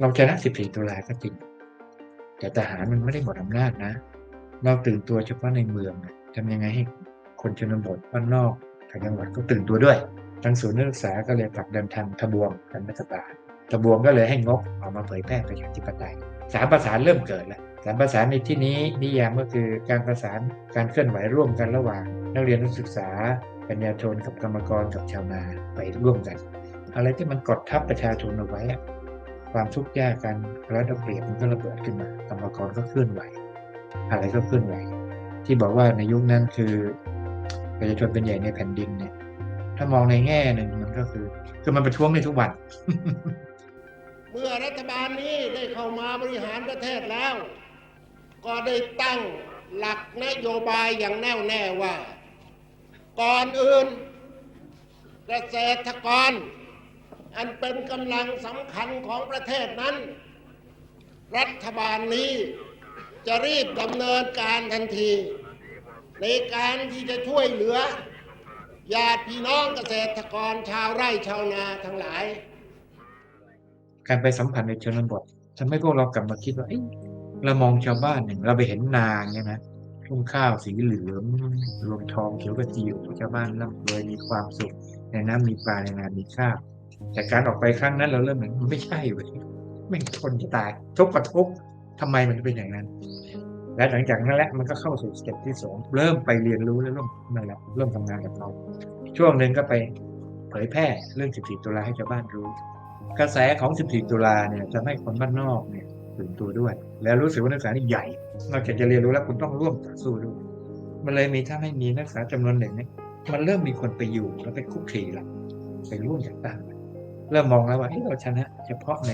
เราชนะ 14 ตุลาก็จริง แต่ทหารมันไม่ได้หมดอำนาจนะ เราตื่นตัวเฉพาะในเมืองนะทำยังไงให้คนชนบทบ้านนอกต่างจังหวัดก็ตื่นตัวด้วย ทางศูนย์นักศึกษาก็เลยผลักดันทางทบวงกันรัฐบาลทบวงก็เลยให้งบออกมาเผยแพร่ประชาธิปไตยสามประสานเริ่มเกิดแล้วสามประสานในที่นี้นิยามก็คือการประสานการเคลื่อนไหวร่วมกันระหว่าง นักเรียนนักศึกษาปัญญาชนกับกรรมกรกับชาวนาไปร่วมกัน อะไรที่มันกดทับประชาชนเอาไว้อะ ความทุกข์ยากการระดับเปรียมันก็ระเบิดขึ้นมากรรมกรก็เคลื่อนไหว อะไรก็เคลื่อนไหว ที่บอกว่าในยุคนั้นคือประชาชนเป็นใหญ่ในแผ่นดินเนี่ย ถ้ามองในแง่หนึ่งมันก็คือ คือมันประท้วงในทุกวัน เมื่อรัฐบาลนี้ได้เข้ามาบริหารประเทศแล้ว ก็ได้ตั้งหลักนโยบายอย่างแน่วแน่ว่า ก่อนอื่น เกษตรกร อันเป็นกำลังสำคัญของประเทศนั้น รัฐบาลนี้จะรีบดำเนินการทันที ในการที่จะช่วยเหลือญาติพี่น้องเกษตรกรชาวไร่ชาวนาทั้งหลาย การไปสัมผัสในชนบททำให้พวกเรากลับมาคิดว่าเอ๊ะเรามองชาวบ้านหนึ่งเราไปเห็นนาเนี่ยนะทุ่งข้าวสีเหลืองรวงทองเขียวกระจิ๋วชาวบ้านร่ำรวยมีความสุขในน้ำมีปลาในนามีข้าว แต่การออกไปครั้งนั้นเราเริ่มเหมือนมันไม่ใช่เว้ยไม่งทนจะตายทุกข์กับทุกข์ทำไมมันเป็นอย่างนั้น และหลังจากนั้นแหละมันก็เข้าสู่สเต็ปที่สองเริ่มไปเรียนรู้แล้วเริ่มนั่นแหละเริ่มทำงานกับเรา ช่วงหนึ่งก็ไปเผยแพร่เรื่อง 14 ตุลาให้ชาวบ้านรู้ กระแสของ 14 ตุลาเนี่ยจะให้คนบ้านนอกเนี่ยตื่นตัวด้วย แล้วรู้สึกว่านักศึกษานี่ใหญ่นอกจากจะเรียนรู้แล้วคุณต้องร่วมต่อสู้ด้วยมันเลยมีถ้าให้มีนักศึกษาจำนวนหนึ่งเนี่ยมันเริ่มมีคนไปอยู่แล้วไปคุกคีละไปร่วมจากต่าง เริ่มมองแล้วว่าเราชนะเฉพาะใน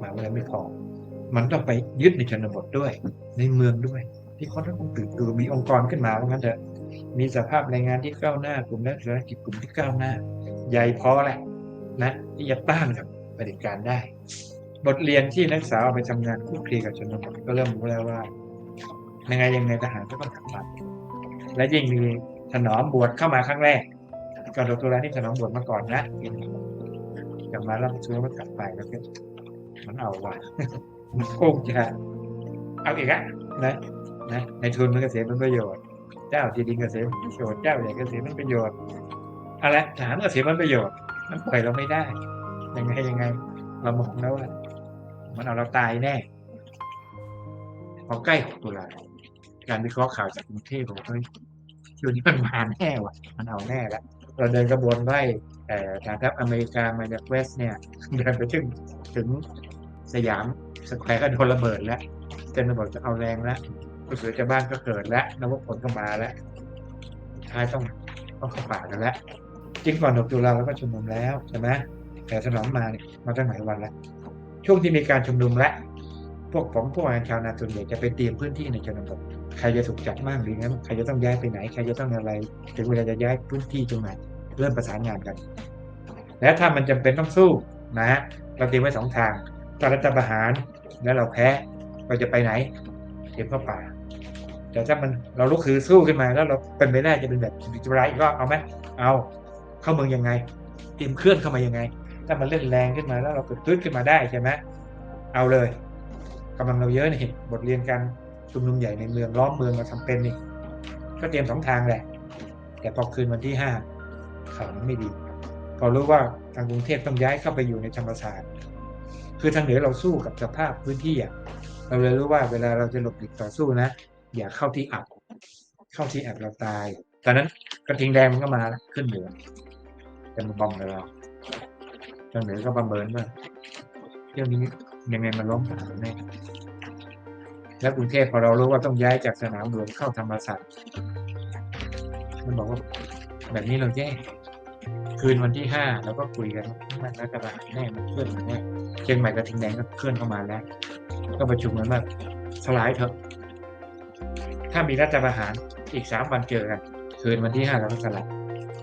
มหาวิทยาลัยไม่พอมันต้องไปยึดในชนบทด้วย ในเมืองด้วย ที่คนต้องตื่นตัวมีองค์กรขึ้นมาว่างั้นเถอะมีสภาพแรงงานที่ก้าวหน้ากลุ่มนักธุรกิจกลุ่มที่ก้าวหน้า ใหญ่พอแหละนะที่จะต้านกับเผด็จการได้ บทเรียนที่นักศึกษาเอาไปทำงานคลุกคลีกับชนบทก็เริ่มรู้แล้วว่ายังไงยังไงทหารก็ต้องทำมันและยิ่งมีถนอมบวชเข้ามาครั้งแรกก่อนดตัวแรกนี่ถนอมบวชมาก่อนนะ กลับมาแล้วช่วยมากลับไปแล้วก็มันเอาว่ะมันคงจะเอาอีกอะนะนะในทุนมันก็เสียผลประโยชน์ เจ้าที่ดินก็เสียผลประโยชน์เจ้าใหญ่ก็เสียผลประโยชน์อะไรทหารก็เสียผลประโยชน์ มันปล่อยเราไม่ได้ยังไงยังไง เรามองแล้วว่ามันเอาเราตายแน่พอใกล้6ตุลาการวิเคราะห์ข่าวจากกรุงเทพบอกว่าเฮ้ยช่วงนี้มันมาแน่ว่ะ มันเอาแน่แล้ว เราเดินกระบวนไล่แต่ฐานทัพอเมริกามาจากเวสเนี่ยเดินไปถึงถึงสยามสแควร์ก็โดนระเบิดแล้วเจนบอกจะเอาแรงแล้วผู้สื่อชาบ้านก็เกิดแล้วนวพลก็มาแล้วท้ายต้องต้องเข้าป่ากันแล้วจริงก่อน6ตุลาเราก็ชุมนุมแล้วใช่ไหมแต่สนองมาเนี่ยมาตั้งหลายวันแล้วช่วงที่มีการชุมนุมและ พวกผมพวกชาวนาส่วนใหญ่จะไปเตรียมพื้นที่ในชนบทใครจะถูกจับมากหรืองั้นใครจะต้องย้ายไปไหนใครจะต้องอะไร ถึงเวลาจะย้ายพื้นที่ตรงไหนเริ่มประสานงานกัน และถ้ามันจำเป็นต้องสู้นะฮะเราเตรียมไว้สองทางถ้ารัฐประหารแล้วเราแพ้เราจะไปไหนเตรียมเข้าป่า แต่ถ้ามันเราลุกคือสู้ขึ้นมาแล้วเราเป็นไปได้จะเป็นแบบจุฬาอีกรอบเอาไหมเอาเข้าเมืองยังไง เตรียมเคลื่อนเข้ามายังไง ถ้ามันเล่นแรงขึ้นมาแล้วเราเกิดตื้นขึ้นมาได้ใช่ไหมเอาเลย กำลังเราเยอะนี่บทเรียนการชุมนุมใหญ่ในเมืองล้อมเมืองเราทำเป็นนี่ก็เตรียมสองทางแหละ แต่พอคืนวันที่ห้าข่าวมันไม่ดี พอรู้ว่าทางกรุงเทพต้องย้ายเข้าไปอยู่ในธรรมศาสตร์ คือทางเหนือเราสู้กับสภาพพื้นที่อะเราเลยรู้ว่าเวลาเราจะหลบหลีกต่อสู้นะ อย่าเข้าที่อับ เข้าที่อับเราตาย ตอนนั้นกระทิงแดงมันก็มาแล้วขึ้นเหนือจะมาบอมกับเราทางเหนือก็ประเมินว่าเที่ยวนี้ ยังไงมันล้มทหารแน่แล้วกรุงเทพพอเรารู้ว่าต้องย้ายจากสนามหลวงเข้าธรรมศาสตร์มันบอกว่าแบบนี้เราแย่คืนวันที่ห้าเราก็คุยกันว่ามันรัฐบาลแน่มันเคลื่อนมาแน่เชียงใหม่กระทิงแดงก็เคลื่อนเข้ามาแล้ว ก็ประชุมกันว่าสลายเถอะถ้ามีรัฐประหารอีกสามวันเจอกัน คืนวันที่ห้าเราก็สลาย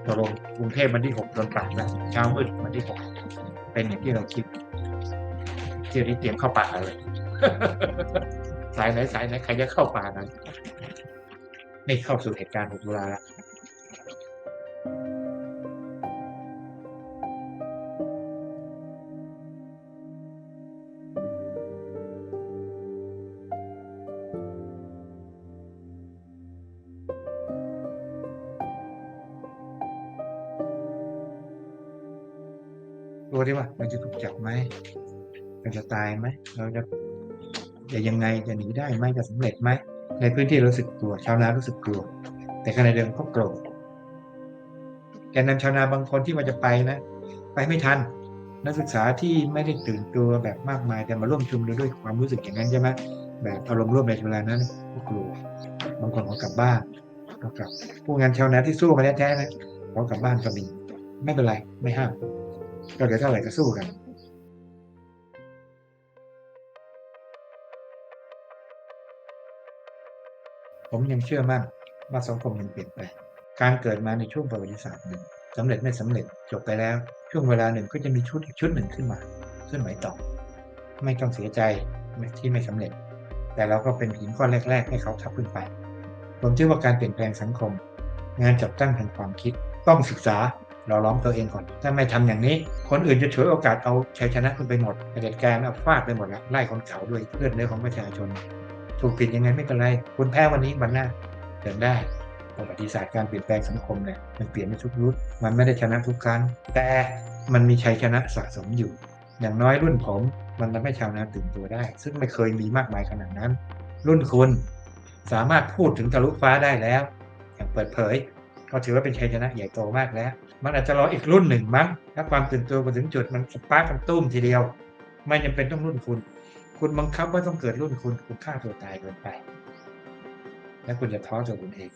ตกลงกรุงเทพวันที่หกโดนปราบแล้วเช้ามืดวันที่หกเป็นอย่างที่เราคิด เที่ยวนี้เตรียมเข้าป่าเลยสายไหนสายไหนใครจะเข้าป่านั้นนี่เข้าสู่เหตุการณ์ของตุลาแล้วรู้ได้ว่ามันจะถูกจับไหม เราจะตายไหมเราจะจะยังไงจะหนีได้ไหมจะสำเร็จไหมในพื้นที่รู้สึกกลัวชาวนารู้สึกกลัว แต่ขณะเดียวกันก็โกรธแกนนำชาวนาบางคนที่มันจะไปนะ ไปไม่ทัน นักศึกษาที่ไม่ได้ตื่นตัวแบบมากมาย แต่มาร่วมชุมนุมด้วยความรู้สึกอย่างนั้นใช่ไหมแบบอารมณ์ร่วมในเวลานั้นก็กลัว บางคนขอกลับบ้านก็กลับผู้งานชาวนาที่สู้มาแท้ๆนะขอกลับบ้านก็มีไม่เป็นไรไม่ห้ามก็เดี๋ยวเท่าไหร่ก็สู้กัน ผมยังเชื่อมั่นว่าสังคมยังเปลี่ยนแปลงการเกิดมาในช่วงประวัติศาสตร์หนึ่งสำเร็จไม่สำเร็จจบไปแล้ว ช่วงเวลาหนึ่งก็จะมีชุดอีกชุดหนึ่งขึ้นมาขึ้นไหวต่อ ไม่ต้องเสียใจที่ไม่สำเร็จ แต่เราก็เป็นหินก้อนแรก ๆ ให้เขาทับขึ้นไป ผมเชื่อว่าการเปลี่ยนแปลงสังคม งานจับตั้งทางความคิด ต้องศึกษาเราล้อมตัวเองก่อน ถ้าไม่ทำอย่างนี้ คนอื่นจะฉวยโอกาสเอาชัยชนะคุณไปหมดเผด็จการเอาฟาดไปหมดล้วไล่คนเขาด้วยเลือดเนื้อของประชาชน ถูกผิดยังไงไม่เป็นไร คุณแพ้วันนี้วันหน้าเดินได้ประวัติศาสตร์การเปลี่ยนแปลงสังคมเนี่ยมันเปลี่ยนไม่ทุกรุ่นมันไม่ได้ชนะทุกครั้ง แต่มันมีชัยชนะสะสมอยู่ อย่างน้อยรุ่นผมมันทำให้ชาวนาตื่นตัวได้ ซึ่งไม่เคยมีมากมายขนาดนั้น รุ่นคุณสามารถพูดถึงทะลุฟ้าได้แล้ว อย่างเปิดเผย ก็ถือว่าเป็นชัยชนะใหญ่โตมากแล้ว มันอาจจะรออีกรุ่นหนึ่งมั้งถ้าความตื่นตัวมาถึงจุดมันสปาร์กกันตุ้มทีเดียว ไม่จำเป็นต้องรุ่นคุณ คุณบังคับว่าต้องเกิดรุ่นคุณคุณฆ่าตัวตายเกินไป และคุณจะท้อตัวคุณเอง